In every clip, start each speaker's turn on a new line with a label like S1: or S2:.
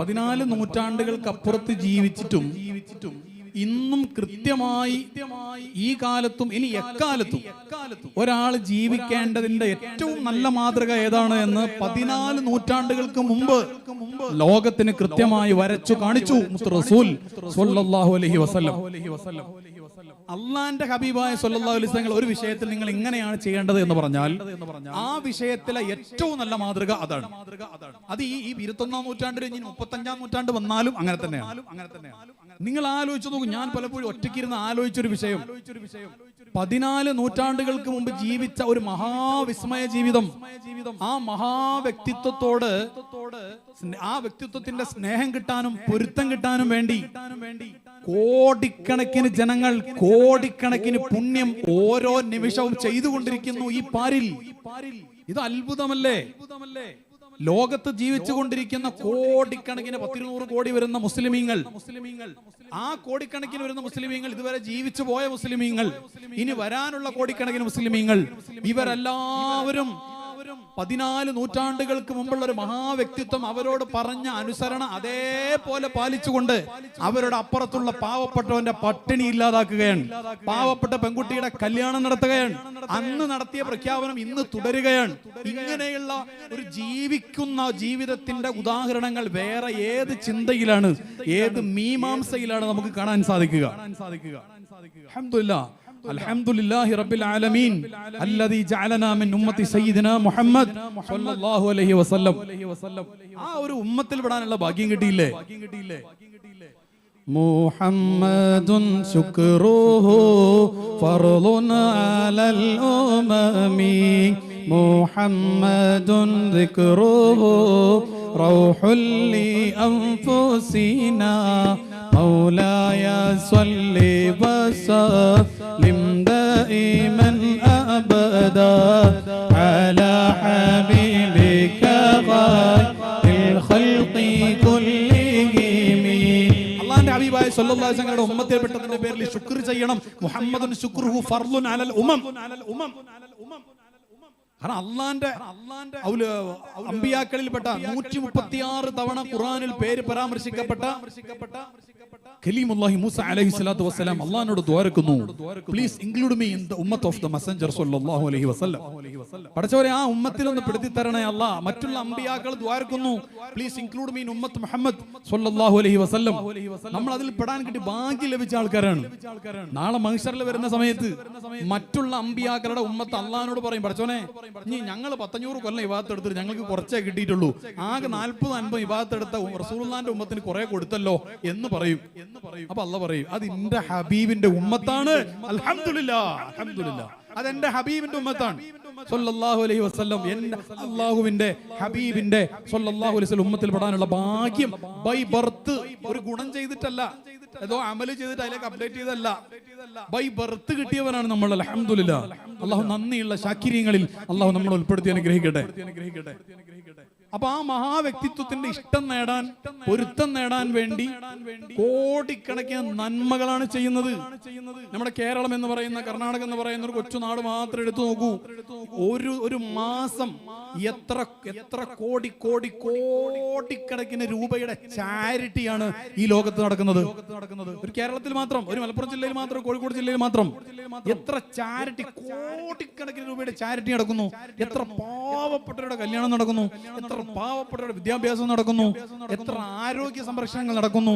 S1: പതിനാല് നൂറ്റാണ്ടുകൾക്കപ്പുറത്ത് ജീവിച്ചിട്ടും ഇന്നും കൃത്യമായി ഈ കാലത്തും ഇനി എക്കാലത്തും ഒരാൾ ജീവിക്കേണ്ടതിന്റെ ഏറ്റവും നല്ല മാതൃക ഏതാണ് എന്ന് പതിനാല് നൂറ്റാണ്ടുകൾക്ക് മുമ്പ് ലോകത്തിന് കൃത്യമായി വരച്ചു കാണിച്ചു റസൂൽ അലൈഹി വസല്ലം. അള്ളാന്റെ ഹബീബായ വസല്ലം ഒരു വിഷയത്തിൽ നിങ്ങൾ ഇങ്ങനെയാണ് ചെയ്യേണ്ടത് എന്ന് പറഞ്ഞാൽ ആ വിഷയത്തിലെ ഏറ്റവും നല്ല മാതൃക അതാണ്. അത് ഈ ഈ ഇരുപത്തൊന്നാം നൂറ്റാണ്ടിൽ ഇനി മുപ്പത്തഞ്ചാം നൂറ്റാണ്ട് വന്നാലും അങ്ങനെ തന്നെയാണ്. നിങ്ങൾ ആലോചിച്ചു നോക്കും ഞാൻ പലപ്പോഴും ഒറ്റയ്ക്കിരുന്ന് ആലോചിച്ചൊരു വിഷയം. പതിനാല് നൂറ്റാണ്ടുകൾക്ക് മുമ്പ് ജീവിച്ച ഒരു മഹാവിസ്മയ ജീവിതം. ആ മഹാ വ്യക്തിത്വത്തോട് ആ വ്യക്തിത്വത്തിന്റെ സ്നേഹം കിട്ടാനും പൊരുത്തം കിട്ടാനും വേണ്ടി കോടിക്കണക്കിന് ജനങ്ങൾ കോടിക്കണക്കിന് പുണ്യം ഓരോ നിമിഷവും ചെയ്തുകൊണ്ടിരിക്കുന്നു ഈ പാരിൽ. ഇത് അത്ഭുതമല്ലേ? ലോകത്ത് ജീവിച്ചു കൊണ്ടിരിക്കുന്ന കോടിക്കണക്കിന് പത്തിരുന്നൂറ് കോടി വരുന്ന മുസ്ലിമീങ്ങൾ. മുസ്ലിമീങ്ങൾ. ആ കോടിക്കണക്കിന് വരുന്ന മുസ്ലിമീങ്ങൾ ഇതുവരെ ജീവിച്ചു പോയ മുസ്ലിമീങ്ങൾ. ഇനി വരാനുള്ള കോടിക്കണക്കിന് മുസ്ലിമീങ്ങൾ. ഇവരെല്ലാവരും പതിനാല് നൂറ്റാണ്ടുകൾക്ക് മുമ്പുള്ള ഒരു മഹാവ്യക്തിത്വം അവരോട് പറഞ്ഞ അനുസരണ അതേപോലെ പാലിച്ചുകൊണ്ട് അവരുടെ അപ്പുറത്തുള്ള പാവപ്പെട്ടവന്റെ പട്ടിണി ഇല്ലാതാക്കുകയാണ്. പാവപ്പെട്ട പെൺകുട്ടിയുടെ കല്യാണം നടത്തുകയാണ്. അന്ന് നടത്തിയ പ്രഖ്യാപനം ഇന്ന് തുടരുകയാണ്. ഇങ്ങനെയുള്ള ഒരു ജീവിക്കുന്ന ജീവിതത്തിന്റെ ഉദാഹരണങ്ങൾ വേറെ ഏത് ചിന്തയിലാണ് ഏത് മീമാംസയിലാണ് നമുക്ക് കാണാൻ സാധിക്കുക? അൽഹംദുലില്ലാ. الحمد لله رب العالمين الذي جعلنا من أمة سيدنا محمد صلى الله عليه وسلم ആ ഒരു ഉമ്മത്തിൽ വിടാനുള്ള ഭാഗ്യം കിട്ടിയില്ലേ محمد شكره فرض على الأمم محمد ذكره روح لأنفسنا مولاي صل وسلم دائما أبدا على حبيبك خير الخلق كلهم അള്ളാന്റെ ഹബീബായ സല്ലല്ലാഹു അലൈഹി വസല്ലമയുടെ ഉമ്മത്തിൽപ്പെട്ടതിന്റെ പേരിൽ ശുക്ർ ചെയ്യണം മുഹമ്മദുൻ ശുക്റുഹു ഫർളുൻ അലൽ ഉമം കാരണം അള്ളാന്റെ അമ്പിയാക്കളിൽപ്പെട്ട നൂറ്റി മുപ്പത്തി ആറ് തവണ ഖുറാനിൽ പേര് പരാമർശിക്കപ്പെട്ട കലീമുല്ലാഹി മൂസ അലൈഹി സ്വലാത്തു വസ്സലാം അള്ളാഹിനോട് ദ്വാരക്കുന്നു. Please include me in the ഉമ്മത്ത് ഓഫ് ദ മസഞ്ചർ സല്ലല്ലാഹു അലൈഹി വസല്ലം പഠിച്ചവരെ ആ ഉമ്മത്തിൽ ഒന്ന് പെടുത്തി തരണേ അല്ല മറ്റുള്ള അമ്പിയാക്കൾ ദ്വാരക്കുന്നു. പ്ലീസ് ഇൻക്ലൂഡ് മീ ഇൻ ഉമ്മത്ത് മുഹമ്മദ് സല്ലല്ലാഹു അലൈഹി വസല്ലം നമ്മൾ അതിൽ പെടാൻ കിട്ടി ഭാഗ്യം ലഭിച്ച ആൾക്കാരാണ്. നാളെ മഹിഷറിൽ വരുന്ന സമയത്ത് മറ്റുള്ള അമ്പിയാക്കളുടെ ഉമ്മത്ത് അള്ളഹാനോട് പറയും പഠിച്ചോനെ ഇനി ഞങ്ങൾ പത്തഞ്ഞൂറ് കൊല്ലം ഇവാദത്ത് എടുത്തിട്ട് ഞങ്ങൾക്ക് കുറച്ചേ കിട്ടിയിട്ടുള്ളൂ. ആകെ നാൽപ്പത് അൻപത് വിവാഹത്തെടുത്ത എടുത്ത ഉമ്മത്തിന് കുറെ കൊടുത്തല്ലോ എന്ന് പറയും. എന്ന് പറയും അപ്പൊ അല്ല പറയും അത് എന്റെ ഹബീബിന്റെ ഉമ്മത്താണ്. അൽഹംദുലില്ലാ അത് എന്റെ ഹബീബിന്റെ ഉമ്മത്താണ്. സല്ലല്ലാഹു അലൈഹി വസല്ലം എന്റെ അള്ളാഹുവിന്റെ ഹബീബിന്റെ സല്ലല്ലാഹു അലൈഹി വസല്ലം ഉമ്മത്തിൽ പെടാനുള്ള ഭാഗ്യം ബൈ ബർത്ത് ഒരു ഗുണം ചെയ്തിട്ടല്ല. ഏതോ അമൽ ചെയ്തിട്ട് അതിലേക്ക് അപ്ഡേറ്റ് ചെയ്തല്ല ബൈ ബർത്ത് കിട്ടിയവനാണ് നമ്മൾ അലഹമില്ല അള്ളാഹു നന്ദിയുള്ള ശാക്കിര്യങ്ങളിൽ അള്ളാഹു നമ്മൾ ഉൾപ്പെടുത്തി അനുഗ്രഹിക്കട്ടെ. അപ്പൊ ആ മഹാവ്യക്തിത്വത്തിന്റെ ഇഷ്ടം നേടാൻ പൊരുത്തം നേടാൻ വേണ്ടി കോടിക്കണക്കിന് നന്മകളാണ് ചെയ്യുന്നത്. നമ്മുടെ കേരളം എന്ന് പറയുന്ന കർണാടക എന്ന് പറയുന്ന ഒരു കൊച്ചു നാട് മാത്രം എടുത്തു നോക്കൂ. ഒരു ഒരു മാസം എത്ര എത്ര കോടി കോടി കോടിക്കണക്കിന് രൂപയുടെ ചാരിറ്റിയാണ് ഈ ലോകത്ത് നടക്കുന്നത്? ഒരു കേരളത്തിൽ മാത്രം ഒരു മലപ്പുറം ജില്ലയിൽ മാത്രം കോഴിക്കോട് ജില്ലയിൽ മാത്രം? എത്ര ചാരിറ്റി കോടിക്കണക്കിന് രൂപയുടെ ചാരിറ്റി നടക്കുന്നു? എത്ര പാവപ്പെട്ടവരുടെ കല്യാണം നടക്കുന്നു? എത്ര പാവപ്പെട്ടവരുടെ വിദ്യാഭ്യാസം നടക്കുന്നു? എത്ര ആരോഗ്യ സംരക്ഷണങ്ങൾ നടക്കുന്നു?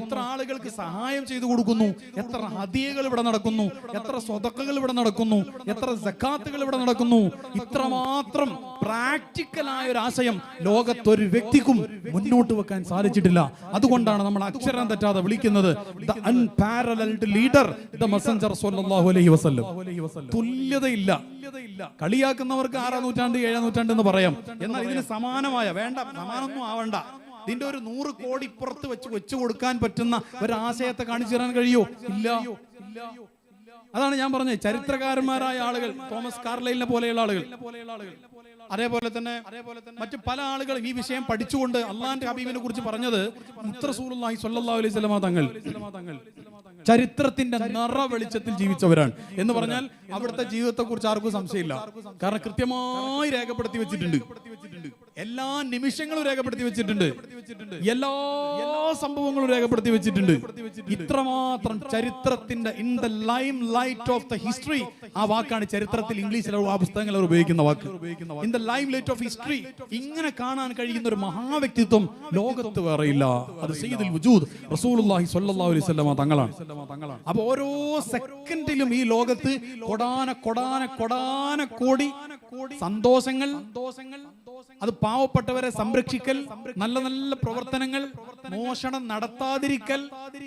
S1: എത്ര ആളുകൾക്ക് സഹായം ചെയ്തു കൊടുക്കുന്നു? എത്ര ഹദിയകൾ ഇവിടെ നടക്കുന്നു? എത്ര സ്വതക്കകൾ ഇവിടെ നടക്കുന്നു? എത്ര സക്കാത്തുകൾ ഇവിടെ നടക്കുന്നു? ഇത്രമാത്രം പ്രാക്ടിക്കലായ ഒരു ആശയം ലോകത്തൊരു വ്യക്തിക്കും മുന്നോട്ട് വെക്കാൻ സാധിച്ചിട്ടില്ല. അതുകൊണ്ടാണ് നമ്മൾ അക്ഷരം തെറ്റാതെ വിളിക്കുന്നത് ദ ലീഡർ ദ അലൈഹി വസല്ലം തുല്യതയില്ല. കളിയാക്കുന്നവർക്ക് ആറാം നൂറ്റാണ്ട് ഏഴാം നൂറ്റാണ്ട് എന്ന് പറയാം. എന്നാൽ ഇതിന് സമാനമായ വേണ്ട സമാനൊന്നും ആവണ്ട. ഇതിന്റെ ഒരു നൂറ് കോടി പുറത്ത് വെച്ച് വെച്ചു കൊടുക്കാൻ പറ്റുന്ന ഒരു ആശയത്തെ കാണിച്ചു തരാൻ കഴിയോ? ഇല്ല. അതാണ് ഞാൻ പറഞ്ഞത്. ചരിത്രകാരന്മാരായ ആളുകൾ തോമസ് കാർലൈലിനെ പോലെയുള്ള ആളുകൾ. അതേപോലെ തന്നെ മറ്റു പല ആളുകളും ഈ വിഷയം പഠിച്ചുകൊണ്ട് അള്ളാന്റെ ഹബീബിനെ കുറിച്ച് പറഞ്ഞത് മുത്തറസൂലുള്ളാഹി സ്വല്ലല്ലാഹു അലൈഹി തങ്ങൾ. ചരിത്രത്തിന്റെ നിറ വെളിച്ചത്തിൽ ജീവിച്ചവരാണ് എന്ന് പറഞ്ഞാൽ അവിടുത്തെ ജീവിതത്തെ കുറിച്ച് ആർക്കും സംശയമില്ല. കാരണം കൃത്യമായി രേഖപ്പെടുത്തി വെച്ചിട്ടുണ്ട്. എല്ലാ നിമിഷങ്ങളും രേഖപ്പെടുത്തി വെച്ചിട്ടുണ്ട്. എല്ലാ സംഭവങ്ങളും രേഖപ്പെടുത്തി വെച്ചിട്ടുണ്ട്. ഇത്രമാത്രം ചരിത്രത്തിന്റെ in the limelight of the history ആ വാക്കാണ് ചരിത്രത്തിൽ ഇംഗ്ലീഷിൽ ആ പുസ്തകങ്ങൾ അവർ ഉപയോഗിക്കുന്ന വാക്ക്. In the limelight of history ഇങ്ങനെ കാണാൻ കഴിയുന്ന ഒരു മഹാവ്യക്തിത്വം ലോകത്ത് വേറെയില്ല. അത് സയ്യിദുൽ വജൂദ് റസൂലുള്ളാഹി സ്വല്ലല്ലാഹു അലൈഹി വസല്ലമ തങ്ങളാണ്. അപ്പോൾ ഓരോ സെക്കൻഡിലും ഈ ലോകത്ത് കൊടാന കൊടാന കൊടാന കോടി സന്തോഷങ്ങൾ അത് പാവപ്പെട്ടവരെ സംരക്ഷിക്കൽ നല്ല നല്ല പ്രവർത്തനങ്ങൾ മോഷണം നടത്താതിരിക്കൽ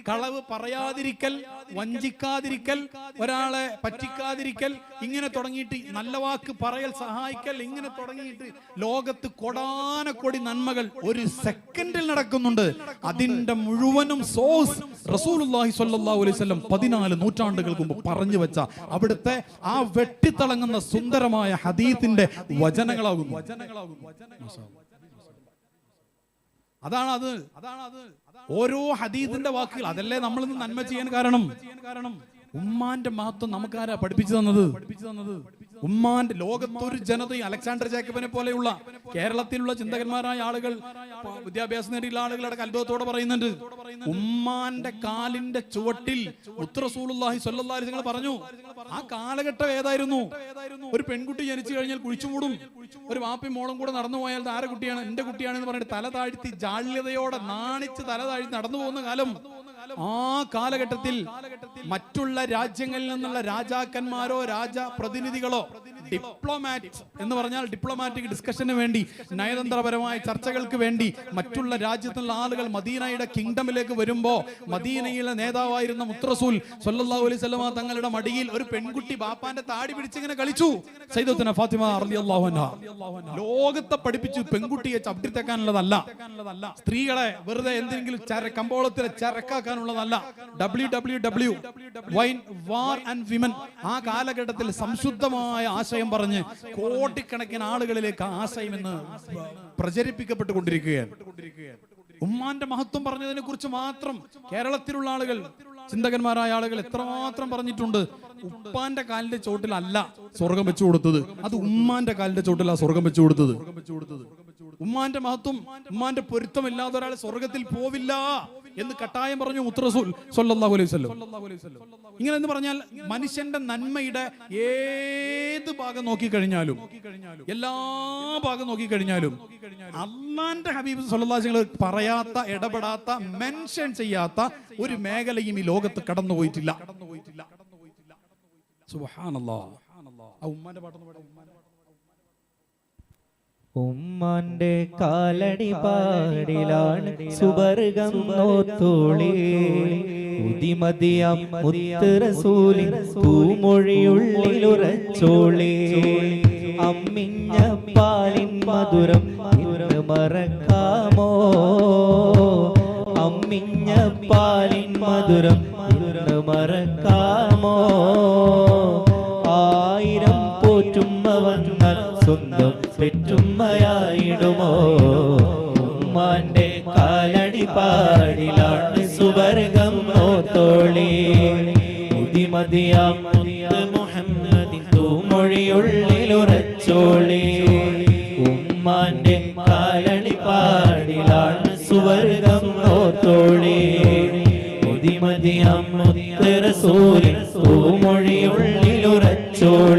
S1: കളവ് പറയാതിരിക്കൽ വഞ്ചിക്കാതിരിക്കൽ ഒരാളെ പറ്റിക്കാതിരിക്കൽ ഇങ്ങനെ തുടങ്ങിയിട്ട് നല്ല വാക്ക് പറയൽ സഹായിക്കൽ ഇങ്ങനെ തുടങ്ങിയിട്ട് ലോകത്ത് കൊടാന കൊടി നന്മകൾ ഒരു സെക്കൻഡിൽ നടക്കുന്നുണ്ട്. അതിന്റെ മുഴുവനും സോഴ്സ് റസൂലുള്ളാഹി സ്വല്ലല്ലാഹു അലൈഹി വസല്ലം പതിനാല് നൂറ്റാണ്ടുകൾക്ക് മുമ്പ് പറഞ്ഞു വെച്ച അവിടുത്തെ ആ വെട്ടിത്തിളങ്ങുന്ന സുന്ദരമായ ഹദീത്തിന്റെ വചനങ്ങളാകുന്നു. അതാണ് അത് അതാണ് അത്. ഓരോ ഹദീദിന്റെ വാക്കുകൾ. അതല്ലേ നമ്മൾ നന്മ ചെയ്യാൻ കാരണം? കാരണം ഉമ്മാന്റെ മഹത്വം നമുക്കാരാ പഠിപ്പിച്ചു തന്നത് പഠിപ്പിച്ചു തന്നത്. ഉമ്മാന്റെ ലോകത്തൊരു ജനതയും അലക്സാണ്ടർ ജേക്കബിനെ പോലെയുള്ള കേരളത്തിലുള്ള ചിന്തകന്മാരായ ആളുകൾ വിദ്യാഭ്യാസം നേടിയുള്ള ആളുകളുടെ അത്ഭുതത്തോടെ പറയുന്നുണ്ട്. ഉമ്മാന്റെ കാലിന്റെ ചുവട്ടിൽ അലൈഹി വസല്ലം പറഞ്ഞു ആ കാലഘട്ടം ഏതായിരുന്നു? ഒരു പെൺകുട്ടി ജനിച്ചു കഴിഞ്ഞാൽ കുഴിച്ചുമൂടും. ഒരു വാപ്പി മോളും കൂടെ നടന്നു പോയാൽ ആര കുട്ടിയാണ്? എന്റെ കുട്ടിയാണെന്ന് പറഞ്ഞിട്ട് തല താഴ്ത്തി ജാള്യതയോടെ നാണിച്ച് തല താഴ്ത്തി നടന്നു പോകുന്ന കാലം. ആ കാലഘട്ടത്തിൽ മറ്റുള്ള രാജ്യങ്ങളിൽ നിന്നുള്ള രാജാക്കന്മാരോ രാജ പ്രതിനിധികളോ ഡിപ്ലോമാറ്റ് എന്ന് പറഞ്ഞാൽ ഡിപ്ലോമാറ്റിക് ഡിസ്കഷന് വേണ്ടി നയതന്ത്രപരമായ ചർച്ചകൾക്ക് വേണ്ടി മറ്റുള്ള രാജ്യത്തുള്ള ആളുകൾ മദീനയുടെ കിങ്ഡമിലേക്ക് വരുമ്പോ മദീനയിലെ നേതാവായിരുന്ന മുത്രസൂൽ സൊല്ലാ അലൈഹി വസല്ലമ തങ്ങളുടെ മടിയിൽ ഒരു പെൺകുട്ടി ബാപ്പാന്റെ താടി പിടിച്ചിങ്ങനെ കളിച്ചു. സൈദത്തുന ഫാത്തിമ ലോകത്തെ പഠിപ്പിച്ചു പെൺകുട്ടിയെ ചവിട്ടിത്തേക്കാനുള്ളതല്ല. സ്ത്രീകളെ വെറുതെ എന്തെങ്കിലും കമ്പോളത്തിലെ ചരക്കാക്കാനുള്ളതല്ല. W W W wine war and women ആ കാലഘട്ടത്തിൽ സംശുദ്ധമായ ആശയം പറഞ്ഞ് കോടിക്കണക്കിന് ആളുകളിലേക്ക് ആശയം ഇന്ന് പ്രചരിപ്പിക്കപ്പെട്ടുകൊണ്ടിരിക്കുകയാണ്. ഉമ്മാന്റെ മഹത്വം പറഞ്ഞതിനെ കുറിച്ച് മാത്രം കേരളത്തിലുള്ള ആളുകൾ ചിന്തകന്മാരായ ആളുകൾ എത്രമാത്രം പറഞ്ഞിട്ടുണ്ട്. ഉപ്പാന്റെ കാലിന്റെ ചോട്ടിലല്ല സ്വർഗം വെച്ചു കൊടുത്തത്. അത് ഉമ്മാന്റെ കാലിന്റെ ചോട്ടിലാ സ്വർഗം വെച്ചു കൊടുത്തത്. ഉമ്മാന്റെ മഹത്വം ഉമ്മാന്റെ പൊരുത്തം ഇല്ലാതെ ഒരാൾ സ്വർഗത്തിൽ പോവില്ല. എന്ന് കട്ടായം പറഞ്ഞു മുത്തറസൂൽ സൊല്ലാഹു അലൈഹി വസല്ലം. ഇങ്ങനെ എന്ന് പറഞ്ഞാൽ മനുഷ്യന്റെ നന്മയുടെ ഏത് ഭാഗം നോക്കിക്കഴിഞ്ഞാലും എല്ലാ ഭാഗം നോക്കിക്കഴിഞ്ഞാലും അള്ളാന്റെ ഹബീബ് വസല്ലം പറയാത്ത ഇടപെടാത്ത മെൻഷൻ ചെയ്യാത്ത ഒരു മേഖലയും ഈ ലോകത്ത് കടന്നുപോയിട്ടില്ല സുബ്ഹാനല്ലാഹ് ആ ഉമ്മാന്റെ പാട്ടൊന്നും പാടാം. ഉമ്മാന്റെ.
S2: ഉമ്മാന്റെ കാലടി പാടിലാണ് സുബർഗം നോത്തോളി. ഉദിമതിയാം മുത്തറസൂലി പൂമൊഴിയുള്ളിലുറച്ചോളി ഉമ്മാന്റെ കാലടി പാടിലാണ് സുവർഗം നോത്തോളി മുതിമതിയാം മുത്ത് മുഹമ്മദിൻ തൂമൊഴിയുള്ളിലുറച്ചോളി ഉമ്മാന്റെ കാലടി പാടിലാണ് സുവർഗം നോത്തോളി മുതിമതിയാം മുത്ത് റസൂലിൻ തൂമൊഴിയുള്ളിലുറച്ചോളി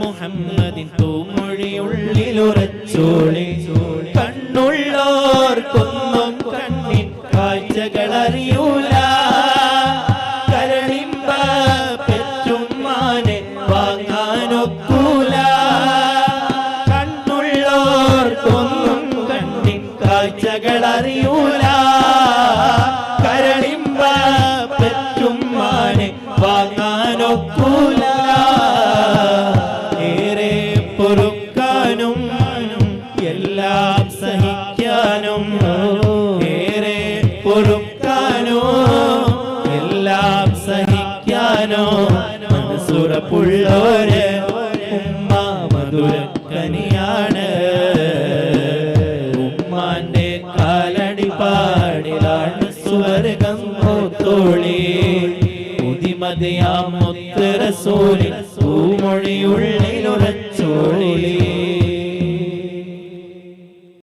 S2: മുഹമ്മദിൻ തൂമൊഴിയുള്ളിലുറച്ചോളി. കണ്ണുള്ളോർക്കൊന്നും കണ്ണിൻ കാഴ്ചകൾ അറിയൂല കരളിമ്പ പെറ്റുമ്മാനെ വാങ്ങാനൊക്കൂല. കണ്ണുള്ളോർക്കൊന്നും കണ്ണിൻ കാഴ്ചകൾ അറിയൂല കരളിമ്പ പെറ്റുമ്മാനെ വാങ്ങാനൊക്കൂല. റസൂലിൻ പൂമൊഴിയുള്ളിലുറച്ചോളി